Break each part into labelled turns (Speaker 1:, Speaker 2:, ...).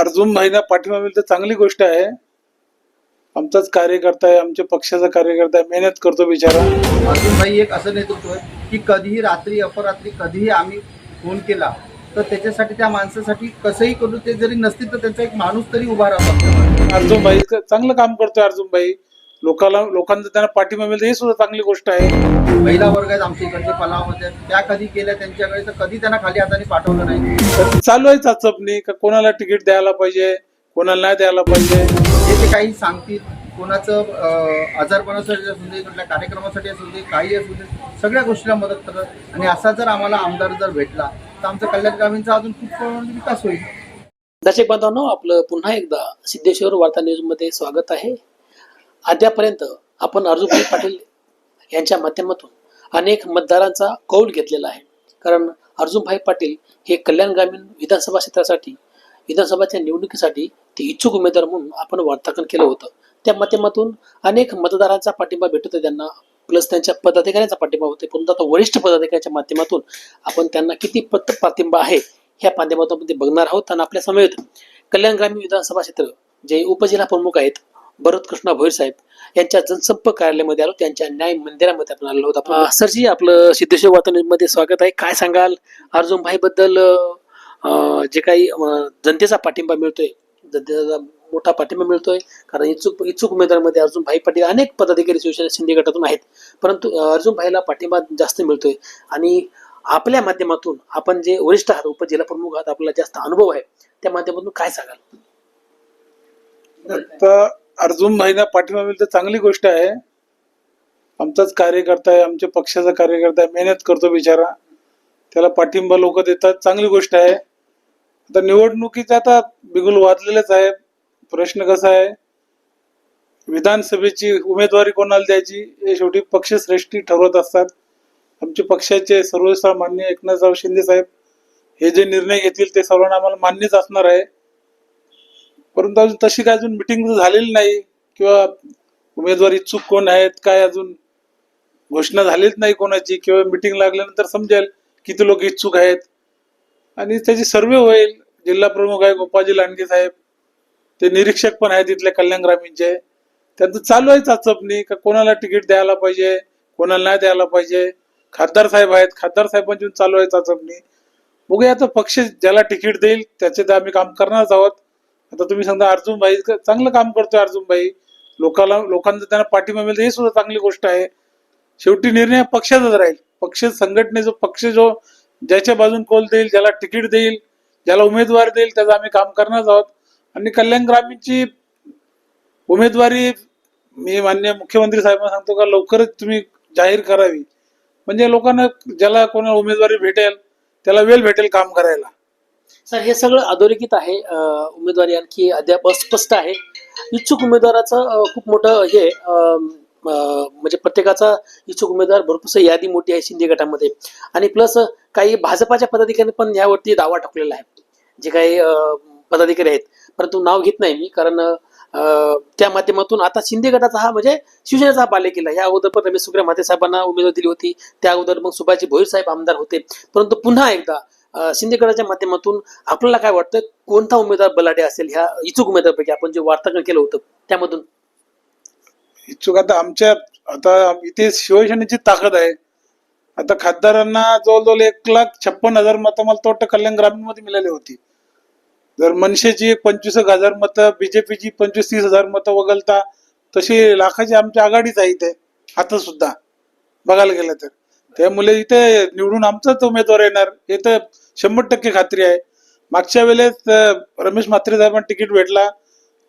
Speaker 1: अर्जुन महिना पाठिंबा मिळेल तर चांगली गोष्ट आहे. आमचाच कार्यकर्ता आहे आमच्या पक्षाचा कार्यकर्ता आहे. मेहनत करतो बिचारा.
Speaker 2: अर्जुन भाई एक असं नेतृत्व आहे की कधीही रात्री अपरात्री कधीही आम्ही फोन केला तर त्याच्यासाठी त्या माणसासाठी कसंही करू ते जरी नसतील तर त्यांचा एक माणूस तरी उभा राहतो.
Speaker 1: अर्जुन भाई चांगलं काम करतोय अर्जुन भाई. लोकांना लोकांचा त्यांना पाठिंबा मिळेल हे सुद्धा चांगली गोष्ट आहे.
Speaker 2: महिला वर्ग आहेत आमच्या इकडचे पलावमध्ये. त्या कधी केल्या त्यांच्याकडे तर कधी त्यांना खाली हाताने पाठवलं नाही.
Speaker 1: तर चालू आहे चाचपणी का कोणाला तिकीट द्यायला पाहिजे कोणाला नाही द्यायला पाहिजे?
Speaker 2: जे ते काही सांगतील कोणाचं अं, आजारपणासाठी असू दे कुठल्या कार्यक्रमासाठी असू दे काही असू दे सगळ्या गोष्टीला मदत करत आणि असा जर आम्हाला आमदार जर भेटला तर आमचा कल्याण ग्रामीणचा अजून खूप प्रमाणात विकास होईल.
Speaker 3: दर्शक बांधवांनो आपलं पुन्हा एकदा सिद्धेश्वर वार्ता न्यूजमध्ये स्वागत आहे. अद्यापर्यंत आपण अर्जुनभाई पाटील यांच्या माध्यमातून अनेक मतदारांचा कौल घेतलेला आहे. कारण अर्जुनभाई पाटील हे कल्याण ग्रामीण विधानसभा क्षेत्रासाठी विधानसभाच्या निवडणुकीसाठी ते इच्छुक उमेदवार म्हणून आपण वार्तांकन केलं होतं. त्या माध्यमातून अनेक मतदारांचा पाठिंबा भेटत त्यांना प्लस त्यांच्या पदाधिकाऱ्यांचा पाठिंबा होते. परंतु आता वरिष्ठ पदाधिकाऱ्यांच्या माध्यमातून आपण त्यांना किती पत पाठिंबा आहे ह्या माध्यमातून आपण ते बघणार आहोत आणि आपल्या समवेत कल्याण ग्रामीण विधानसभा क्षेत्र जे उपजिल्हा प्रमुख आहेत भरत कृष्णा भोईर साहेब यांच्या जनसंपर्क कार्यालयामध्ये आलो. त्यांच्या न्याय मंदिरामध्ये आपण आलो होतो. सरजी आपलं सिद्धेश्वर वातावरणामध्ये स्वागत आहे. काय सांगाल? अर्जुन भाई बद्दल अं, जे काही जनतेचा पाठिंबा मिळतोय जनतेचा मोठा पाठिंबा मिळतोय. कारण इच्छुक इच्छुक उमेदवारांमध्ये अर्जुन भाई पाटील अनेक पदाधिकारी शिवसेना शिंदे गटातून आहेत. परंतु अं, अर्जुन भाईला पाठिंबा जास्त मिळतोय. आणि आपल्या माध्यमातून आपण जे वरिष्ठ आहात उपजिल्हा प्रमुख आहात आपल्याला जास्त अनुभव आहे. त्या माध्यमातून काय सांगाल?
Speaker 1: तर अर्जुन भाईना पाठिंबा मिळेल तर चांगली गोष्ट आहे. आमचाच कार्यकर्ता आहे आमच्या पक्षाचा कार्यकर्ता आहे मेहनत करतो बिचारा. त्याला पाठिंबा लोक देतात चांगली गोष्ट आहे. आता निवडणुकीचा आता बिगुल वाजलेलेच आहे. प्रश्न कसा आहे? विधानसभेची उमेदवारी कोणाला द्यायची? हे शेवटी पक्षश्रेष्ठी ठरवत असतात. आमचे पक्षाचे सर्वसामान्य एकनाथराव शिंदे साहेब हे जे निर्णय घेतील ते सर्वांना आम्हाला मान्यच असणार आहे. परंतु अजून तशी काय अजून मिटिंग झालेली नाही. किंवा उमेदवार इच्छुक कोण आहेत काय अजून घोषणा झालीच नाही कोणाची किंवा मिटिंग लागल्यानंतर समजेल किती लोक इच्छुक आहेत. आणि त्याची सर्वे होईल. जिल्हा प्रमुख आहे गोपाजी लांडगे साहेब. ते निरीक्षक पण आहेत इथले कल्याण ग्रामीणचे. त्यांचं चालू आहे चाचपणी का कोणाला तिकीट द्यायला पाहिजे कोणाला नाही द्यायला पाहिजे. खासदार साहेब आहेत. खासदार साहेबांची चालू आहे चाचपणी. बघूया आता पक्ष ज्याला तिकीट देईल त्याचे तर आम्ही काम करणारच आहोत. आता तुम्ही सांगता अर्जुन भाई चांगलं काम करतोय अर्जुन भाई लोकांना लोकांचा त्यांना पाठिंबा मिळतो हे सुद्धा चांगली गोष्ट आहे. शेवटी निर्णय पक्षाचाच राहील. पक्ष संघटनेचा पक्ष जो ज्याच्या बाजून कोल देईल ज्याला तिकीट देईल ज्याला उमेदवार देईल त्याचं आम्ही काम करणार आहोत. आणि कल्याण ग्रामीणची उमेदवारी मी मान्य मुख्यमंत्री साहेबांना सांगतो का लवकरच तुम्ही जाहीर करावी. म्हणजे लोकांना ज्याला कोणाला उमेदवारी भेटेल त्याला वेळ भेटेल काम करायला.
Speaker 3: सर हे सगळं अधोरेखित आहे उमेदवारी आणखी अद्याप अस्पष्ट आहे. इच्छुक उमेदवाराचं खूप मोठं हे अं, म्हणजे प्रत्येकाचा इच्छुक उमेदवार भरपूर यादी मोठी आहे शिंदे गटामध्ये. आणि प्लस काही भाजपाच्या पदाधिकारी पण यावरती दावा टाकलेला आहे. जे काही अं, पदाधिकारी आहेत. परंतु नाव घेत नाही मी कारण त्या माध्यमातून आता शिंदे गटाचा हा म्हणजे शिवसेनेचा हा बालेकिल्ला. या अगोदर पण रमेश सुग्रे माते साहेबांना उमेदवारी दिली होती. त्या अगोदर मग सुभाषजी भोईर साहेब आमदार होते. परंतु पुन्हा एकदा अं, माध्यमातून आपल्याला काय वाटतं? कोणता उमेदवार बलाढ्य असेल? ह्या इच्छुक उमेदवारपैकी आपण जे वार्तांकन केलं होतं त्यामधून.
Speaker 1: इच्छुक आता आमच्या आता इथे शिवसेनेची ताकद आहे. आता खासदारांना जवळजवळ एक लाख छप्पन हजार मतं मला तो वाटतं कल्याण ग्रामीणमध्ये मिळाली होती. जर मनसेची पंचवीस एक हजार मतं बीजेपीची पंचवीस तीस हजार मतं वगळता तशी लाखाची आमच्या आघाडीच आहे इथे आता सुद्धा. बघायला गेलं तर. त्यामुळे इथे निवडून आमचाच उमेदवार येणार. हे तर शंभर टक्के खात्री आहे. मागच्या वेळेस रमेश म्हात्रे साहेबांना तिकीट भेटला.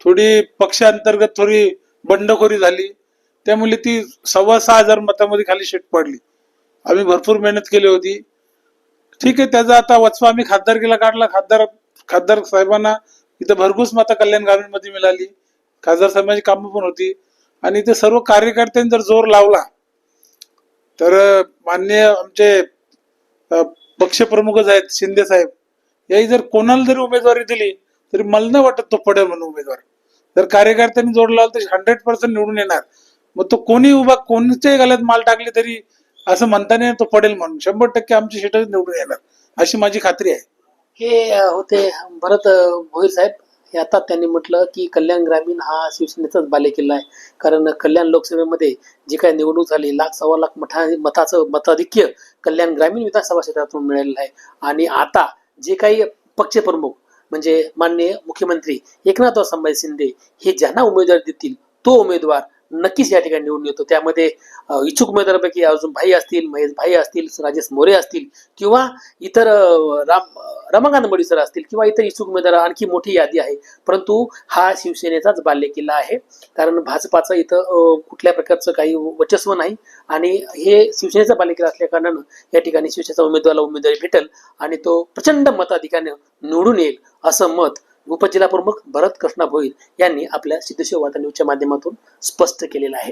Speaker 1: थोडी पक्षांतर्गत थोडी बंडखोरी झाली. त्यामुळे ती सव्वा सहा हजार मतामध्ये खाली शेट पडली. आम्ही भरपूर मेहनत केली होती. ठीक आहे त्याचा आता वचपा आम्ही खासदारकीला काढला. खासदार खासदार साहेबांना इथं भरघूस माता कल्याण ग्रामीणमध्ये मिळाली. खासदार साहेबांची कामं पण होती. आणि इथे सर्व कार्यकर्त्यांनी जर जोर लावला तर माननीय आमचे पक्षप्रमुखच आहेत शिंदे साहेब. याही जर कोणाला जरी उमेदवारी दिली तरी मला नाही वाटत तो पडेल म्हणून उमेदवार. जर कार्यकर्त्यांनी जोडला तर हंड्रेड पर्सेंट निवडून येणार. मग तो कोणी उभा कोणत्याही गाल्यात माल टाकली तरी असं म्हणता नाही तो पडेल म्हणून. शंभर टक्के आमची सीटच निवडून येणार अशी माझी खात्री आहे.
Speaker 3: हे होते भरत भोईर साहेब. हे आता त्यांनी म्हटलं की कल्याण ग्रामीण हा शिवसेनेचाच बालेकिल्ला आहे. कारण कल्याण लोकसभेमध्ये जी काही निवडणूक झाली लाख सव्वा लाख मठा मताचं मताधिक्य कल्याण ग्रामीण विधानसभा क्षेत्रातून मिळालेलं आहे. आणि आता जे काही पक्षप्रमुख म्हणजे माननीय मुख्यमंत्री एकनाथराव संभाजी शिंदे हे ज्यांना उमेदवार देतील तो उमेदवार नक्कीच या ठिकाणी निवडून येतो. त्यामध्ये इच्छुक उमेदवारापैकी अजून भाई असतील महेश भाई असतील राजेश मोरे असतील किंवा इतर राम रमाकांत मडीसर असतील किंवा इतर इच्छुक उमेदवार आणखी मोठी यादी आहे. परंतु हा शिवसेनेचाच बाल्यकिल्ला आहे. कारण भाजपाचं इथं कुठल्या प्रकारचं काही वर्चस्व नाही आणि हे शिवसेनेचा बालेकिल्ला असल्या कारणानं या ठिकाणी शिवसेनेचा उमेदवाराला उमेदवारी भेटेल आणि तो प्रचंड मताधिकाने निवडून येईल असं मत उपजिल्हा प्रमुख भरत कृष्णा भोईर यांनी आपल्या सिद्धेश्वर वार्ता न्यूजच्या माध्यमातून स्पष्ट केलेलं आहे.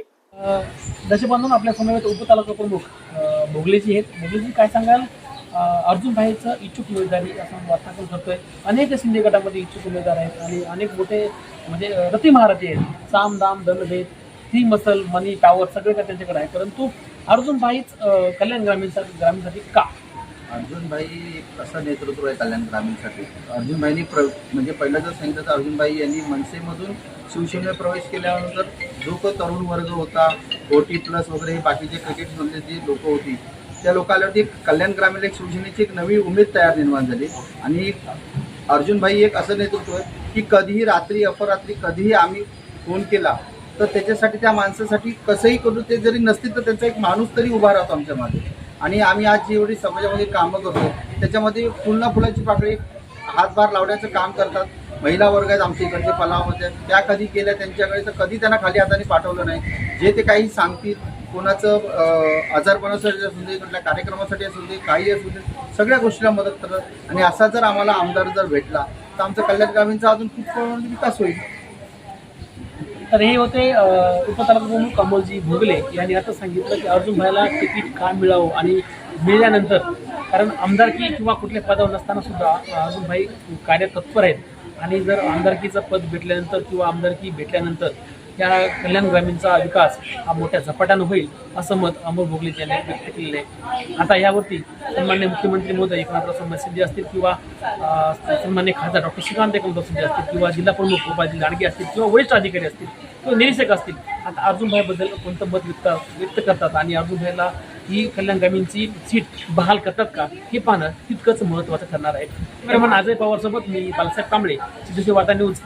Speaker 4: जसे आपल्या समवेत उपतालुका प्रमुख भोगलेजी आहेत. भोगलेजी काय सांगाल? अर्जुन भाईचं इच्छुक उमेदवारी असं वार्तांकन करतोय. अनेक शिंदे गटामध्ये इच्छुक उमेदवार आहेत आणि अनेक मोठे म्हणजे रती महारथी आहेत. साम दाम दलभेद ती मसल मनी पॉवर सगळे काय त्यांच्याकडे आहे परंतु अर्जुन भाईच कल्याण ग्रामीणसाठी ग्रामीणसाठी का?
Speaker 2: अर्जुनभाई एक असं नेतृत्व आहे कल्याण ग्रामीणसाठी? अर्जुनभाईंनी प्र म्हणजे पहिलं जर सांगितलं तर अर्जुनभाई यांनी मनसेमधून शिवसेनेत प्रवेश केल्यानंतर जो तो तरुण वर्ग होता ओ प्लस वगैरे हे बाकीचे क्रिकेटमधले जी लोक होती त्या लोकांवरती कल्याण ग्रामीण एक शिवसेनेची एक नवी उमेद तयार निर्माण झाली. आणि अर्जुनभाई एक असं नेतृत्व आहे की कधीही रात्री अपरात्री कधीही आम्ही फोन केला तर त्याच्यासाठी त्या माणसासाठी कसंही करू ते जरी नसतील तर त्यांचा एक माणूस तरी उभा राहतो आमच्या मागे. आणि आम्ही आज जेवढी समाजामध्ये कामं करतो त्याच्यामध्ये फुलना फुलाची पाकळी हातभार लावण्याचं काम करतात. महिला वर्ग आहेत आमच्या इकडचे पलावामध्ये. त्या कधी केल्या त्यांच्याकडे तर कधी त्यांना खाली हाताने पाठवलं नाही. जे ते काही सांगतील कोणाचं आजारपणासाठी असू दे कुठल्या कार्यक्रमासाठी असू दे काही असू दे सगळ्या गोष्टीला मदत करतात. आणि असा जर आम्हाला आमदार जर भेटला तर आमचं कल्याण ग्रामीणचा अजून खूप प्रमाणात विकास होईल.
Speaker 4: तर हे होते अ, उपतालुका कमलजी भोगले यांनी आता सांगितलं की अर्जुन भाईला तिकीट का मिळावं आणि मिळाल्यानंतर कारण आमदारकी किंवा कुठल्या पदावर नसताना सुद्धा अर्जुन भाई कार्यतत्पर आहेत. आणि जर आमदारकीचं पद भेटल्यानंतर किंवा आमदारकी भेटल्यानंतर त्या कल्याण ग्रामीणचा विकास हा मोठ्या झपाट्यानं होईल असं मत अमोल भोगले यांनी व्यक्त केलेलं आहे. आता यावरती सन्मान्य मुख्यमंत्री मोदी एकनाथराव संभाजी असतील किंवा सन्मान्य खासदार डॉक्टर श्रीकांत एकनाथ शिंदे असतील किंवा जिल्हा प्रमुख गोपालजी लाडगे असतील किंवा वरिष्ठ अधिकारी असतील किंवा निरीक्षक असतील आता अर्जुनभाईबद्दल कोणतं मत व्यक्त व्यक्त करतात आणि अर्जुनभाईला ही कल्याण ग्रामीणची सीट बहाल करतात का हे पाहणं तितकंच महत्त्वाचं ठरणार आहे. कॅमेरामन अजय पवारसोबत मी बालासाहेब कांबळे सिद्धेश्वर वार्ता न्यूज.